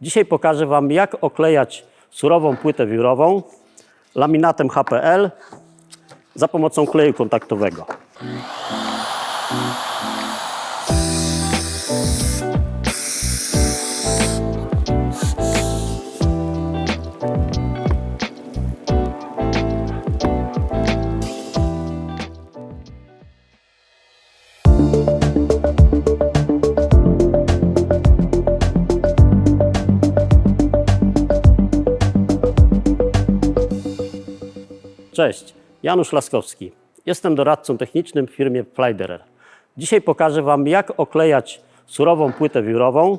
Dzisiaj pokażę Wam, jak oklejać surową płytę wiórową laminatem HPL za pomocą kleju kontaktowego. Cześć, Janusz Laskowski. Jestem doradcą technicznym w firmie Flyderer. Dzisiaj pokażę Wam, jak oklejać surową płytę wiórową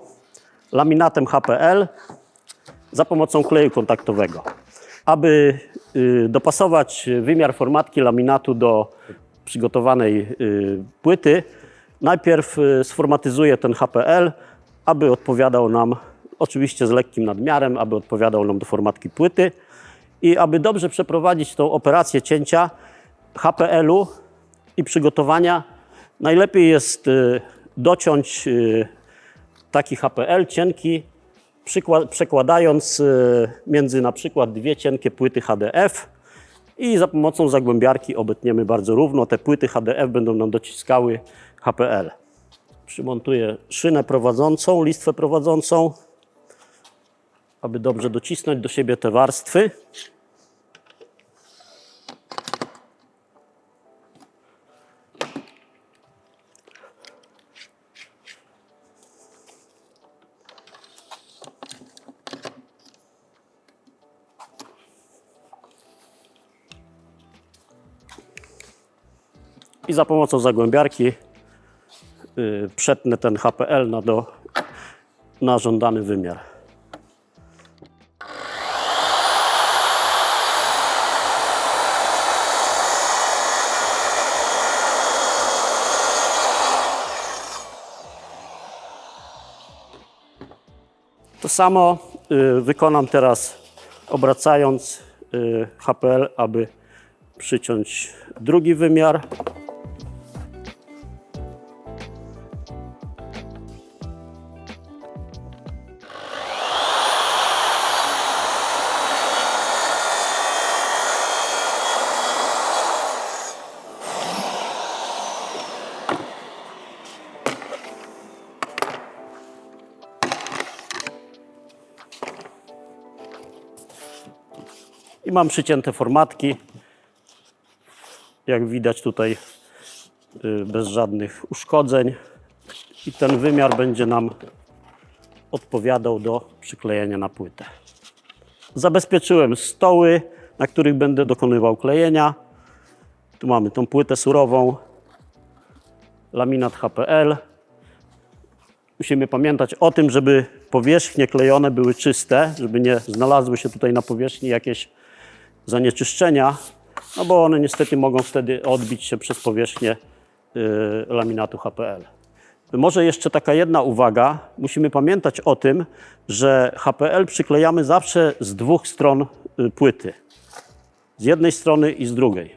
laminatem HPL za pomocą kleju kontaktowego. Aby y, dopasować wymiar formatki laminatu do przygotowanej y, płyty, najpierw y, sformatyzuję ten HPL, aby odpowiadał nam, oczywiście z lekkim nadmiarem, aby odpowiadał nam do formatki płyty. I aby dobrze przeprowadzić tą operację cięcia HPL-u i przygotowania, najlepiej jest y, dociąć y, taki HPL cienki, przekładając y, między na przykład dwie cienkie płyty HDF i za pomocą zagłębiarki obetniemy bardzo równo. Te płyty HDF będą nam dociskały HPL. Przymontuję szynę prowadzącą, listwę prowadzącą, aby dobrze docisnąć do siebie te warstwy. I za pomocą zagłębiarki yy, przetnę ten HPL na, do, na żądany wymiar. Samo y, wykonam teraz obracając y, HPL, aby przyciąć drugi wymiar. I mam przycięte formatki. Jak widać tutaj y, bez żadnych uszkodzeń. I ten wymiar będzie nam odpowiadał do przyklejenia na płytę. Zabezpieczyłem stoły, na których będę dokonywał klejenia. Tu mamy tą płytę surową, laminat HPL. Musimy pamiętać o tym, żeby powierzchnie klejone były czyste, żeby nie znalazły się tutaj na powierzchni jakieś zanieczyszczenia, no bo one niestety mogą wtedy odbić się przez powierzchnię y, laminatu HPL. Może jeszcze taka jedna uwaga. Musimy pamiętać o tym, że HPL przyklejamy zawsze z dwóch stron y, płyty. Z jednej strony i z drugiej.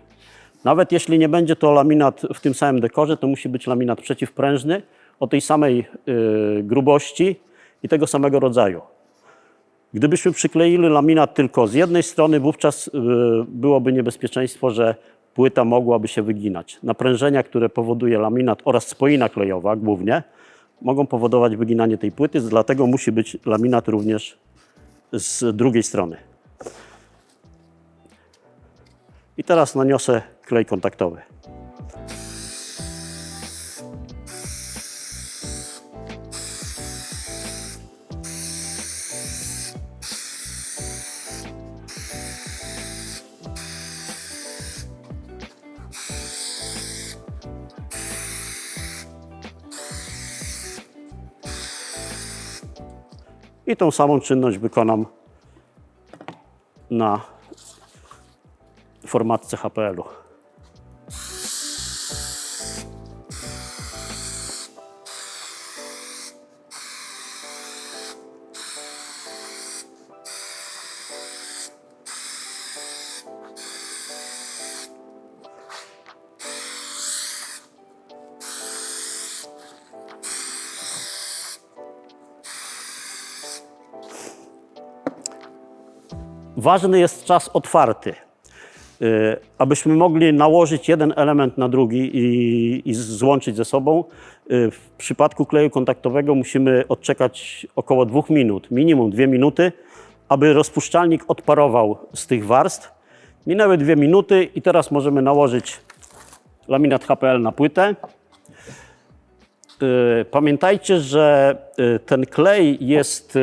Nawet jeśli nie będzie to laminat w tym samym dekorze, to musi być laminat przeciwprężny o tej samej y, grubości i tego samego rodzaju. Gdybyśmy przykleili laminat tylko z jednej strony, wówczas y, byłoby niebezpieczeństwo, że płyta mogłaby się wyginać. Naprężenia, które powoduje laminat oraz spoina klejowa głównie, mogą powodować wyginanie tej płyty, dlatego musi być laminat również z drugiej strony. I teraz naniosę klej kontaktowy. Tą samą czynność wykonam na formatce HPL-u. Ważny jest czas otwarty, y, abyśmy mogli nałożyć jeden element na drugi i, i złączyć ze sobą. Y, W przypadku kleju kontaktowego musimy odczekać około dwóch minut, minimum dwie minuty, aby rozpuszczalnik odparował z tych warstw. Minęły dwie minuty i teraz możemy nałożyć laminat HPL na płytę. Y, Pamiętajcie, że ten klej jest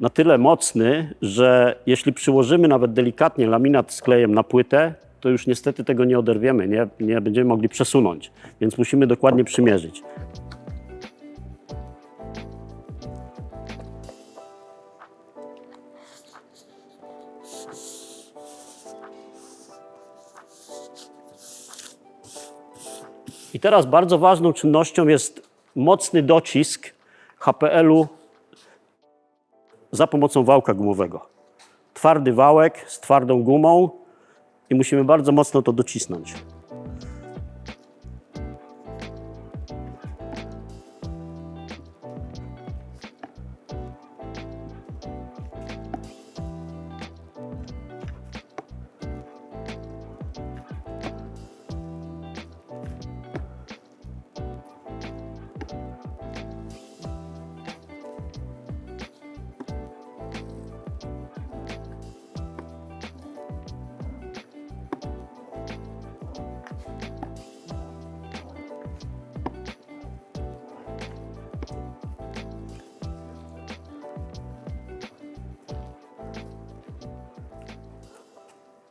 na tyle mocny, że jeśli przyłożymy nawet delikatnie laminat z klejem na płytę, to już niestety tego nie oderwiemy, nie, nie będziemy mogli przesunąć, więc musimy dokładnie przymierzyć. I teraz bardzo ważną czynnością jest mocny docisk HPL-u za pomocą wałka gumowego. Twardy wałek z twardą gumą i musimy bardzo mocno to docisnąć.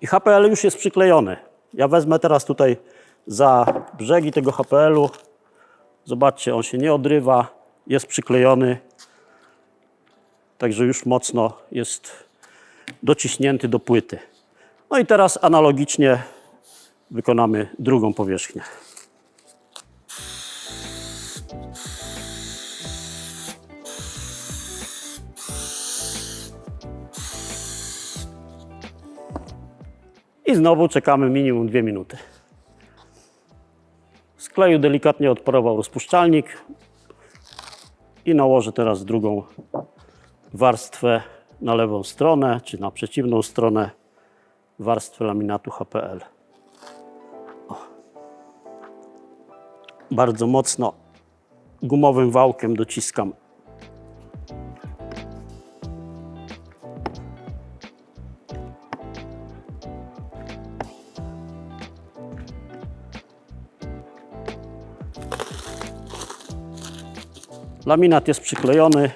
HPL już jest przyklejony. Ja wezmę teraz tutaj za brzegi tego HPL-u. Zobaczcie, on się nie odrywa, jest przyklejony. Także już mocno jest dociśnięty do płyty. No i teraz analogicznie wykonamy drugą powierzchnię. I znowu czekamy minimum dwie minuty. Z kleju delikatnie odparował rozpuszczalnik i nałożę teraz drugą warstwę na lewą stronę, czy na przeciwną stronę warstwę laminatu HPL. O. Bardzo mocno gumowym wałkiem dociskam Laminat jest przyklejony.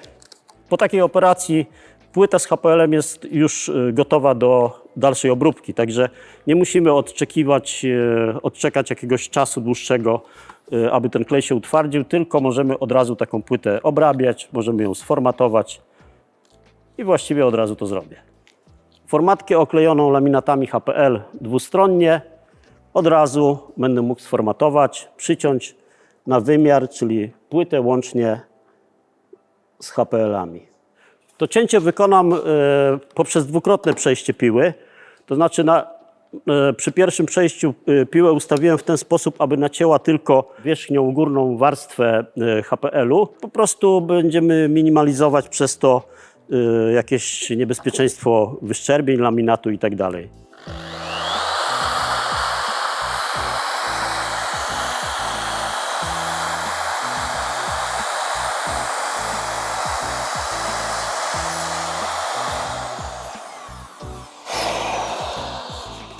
Po takiej operacji płyta z HPL-em jest już y, gotowa do dalszej obróbki, także nie musimy odczekiwać, y, odczekać jakiegoś czasu dłuższego, y, aby ten klej się utwardził, tylko możemy od razu taką płytę obrabiać, możemy ją sformatować i właściwie od razu to zrobię. Formatkę oklejoną laminatami HPL dwustronnie od razu będę mógł sformatować, przyciąć na wymiar, czyli płytę łącznie z HPL-ami. To cięcie wykonam e, poprzez dwukrotne przejście piły. To znaczy na, e, przy pierwszym przejściu e, piłę ustawiłem w ten sposób, aby nacięła tylko wierzchnią górną warstwę HPL-u. Po prostu będziemy minimalizować przez to jakieś niebezpieczeństwo wyszczerbień laminatu i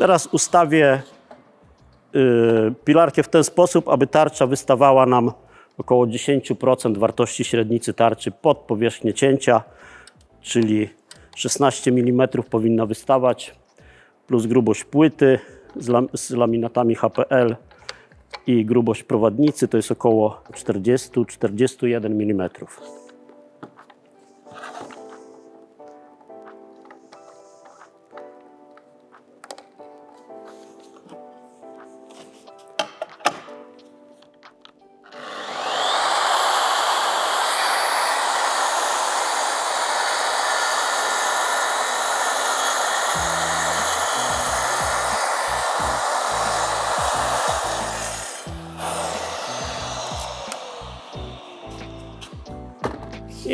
Teraz ustawię y, pilarkę w ten sposób, aby tarcza wystawała nam około 10% wartości średnicy tarczy pod powierzchnię cięcia, czyli 16 mm powinna wystawać, plus grubość płyty z, lam, z laminatami HPL i grubość prowadnicy to jest około 40-41 mm.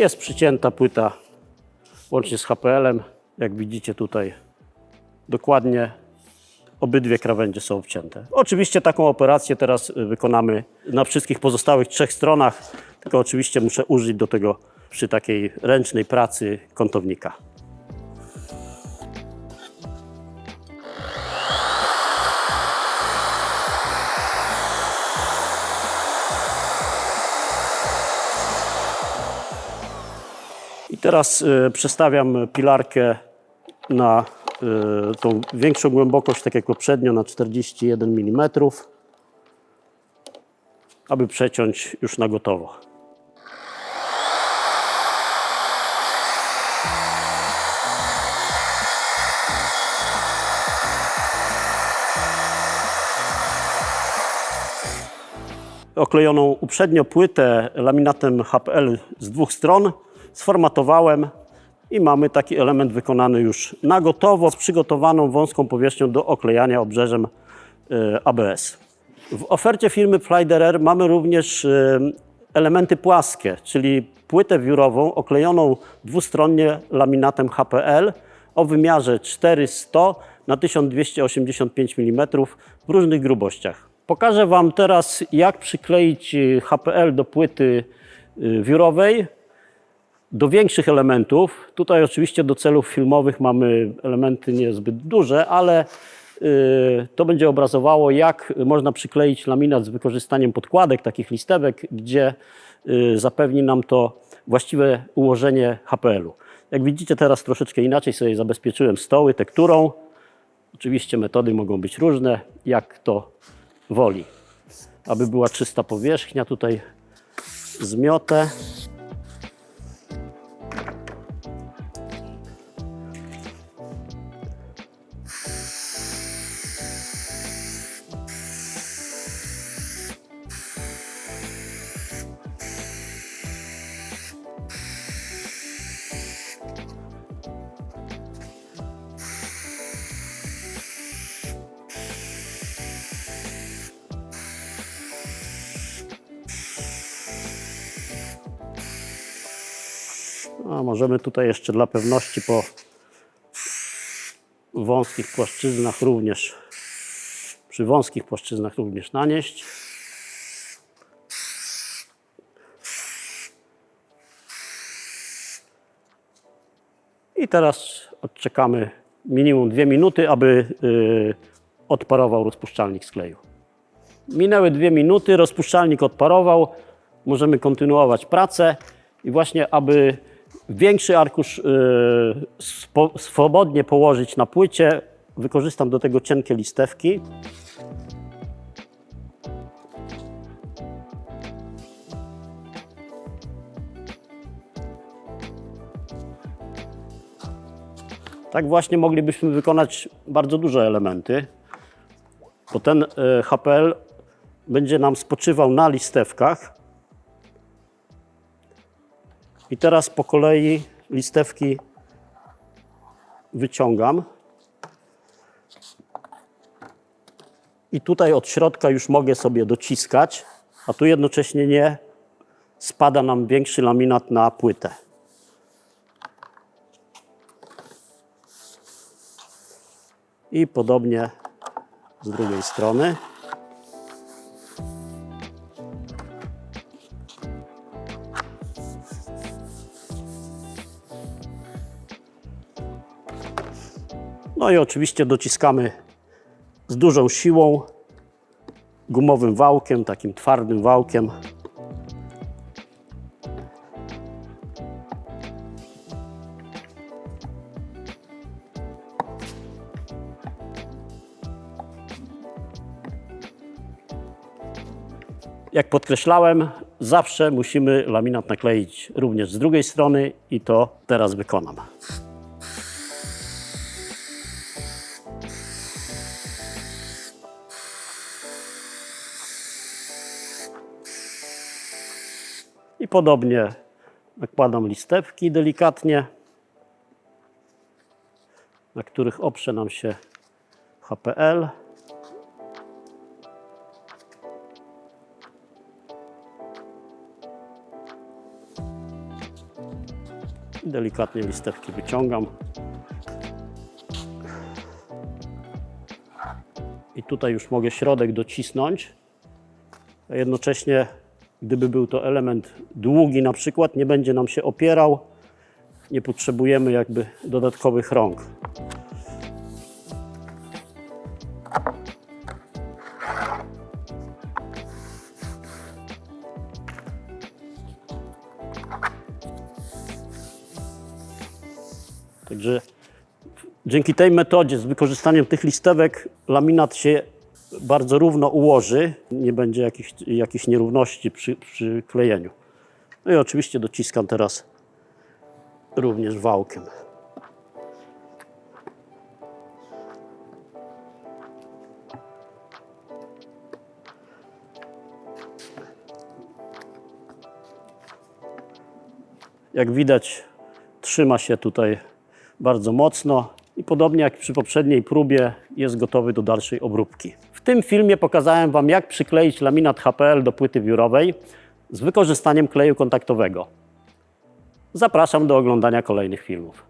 Jest przycięta płyta łącznie z HPL-em. Jak widzicie tutaj dokładnie obydwie krawędzie są obcięte. Oczywiście taką operację teraz y, wykonamy na wszystkich pozostałych trzech stronach, tylko oczywiście muszę użyć do tego przy takiej ręcznej pracy kątownika. I teraz y, przestawiam pilarkę na y, tą większą głębokość, tak jak poprzednio, na 41 mm, aby przeciąć już na gotowo. oklejoną uprzednio płytę laminatem HPL z dwóch stron sformatowałem i mamy taki element wykonany już na gotowo z przygotowaną wąską powierzchnią do oklejania obrzeżem e, ABS. W ofercie firmy Flyderer mamy również e, elementy płaskie, czyli płytę wiórową oklejoną dwustronnie laminatem HPL o wymiarze 400 na 1285 mm w różnych grubościach. Pokażę Wam teraz, jak przykleić y, HPL do płyty wiórowej do większych elementów. Tutaj oczywiście do celów filmowych mamy elementy niezbyt duże, ale y, to będzie obrazowało, jak można przykleić laminat z wykorzystaniem podkładek, takich listewek, gdzie y, zapewni nam to właściwe ułożenie HPL-u. Jak widzicie teraz troszeczkę inaczej sobie zabezpieczyłem stoły tekturą. Oczywiście metody mogą być różne, jak to woli. Aby była czysta powierzchnia, tutaj zmiotę. Możemy tutaj jeszcze dla pewności po wąskich płaszczyznach również, przy wąskich płaszczyznach również nanieść. I teraz odczekamy minimum dwie minuty, aby y, odparował rozpuszczalnik z kleju. Minęły dwie minuty, rozpuszczalnik odparował, możemy kontynuować pracę i właśnie aby większy arkusz y, swobodnie położyć na płycie, wykorzystam do tego cienkie listewki. Tak właśnie moglibyśmy wykonać bardzo duże elementy, bo ten y, HPL będzie nam spoczywał na listewkach. I teraz po kolei listewki wyciągam. I tutaj od środka już mogę sobie dociskać, a tu jednocześnie nie spada nam większy laminat na płytę. I podobnie z drugiej strony. No i oczywiście dociskamy z dużą siłą, gumowym wałkiem, takim twardym wałkiem. Jak podkreślałem, zawsze musimy laminat nakleić również z drugiej strony i to teraz wykonam. podobnie nakładam listewki delikatnie, na których oprze nam się HPL. Delikatnie listewki wyciągam. I tutaj już mogę środek docisnąć, a jednocześnie gdyby był to element długi na przykład, nie będzie nam się opierał. Nie potrzebujemy jakby dodatkowych rąk. Także dzięki tej metodzie z wykorzystaniem tych listewek laminat się bardzo równo ułoży, nie będzie jakichś, jakichś nierówności przy, przy klejeniu. No i oczywiście dociskam teraz również wałkiem. Jak widać, trzyma się tutaj bardzo mocno i podobnie jak przy poprzedniej próbie jest gotowy do dalszej obróbki. W tym filmie pokazałem Wam jak przykleić laminat HPL do płyty biurowej z wykorzystaniem kleju kontaktowego. Zapraszam do oglądania kolejnych filmów.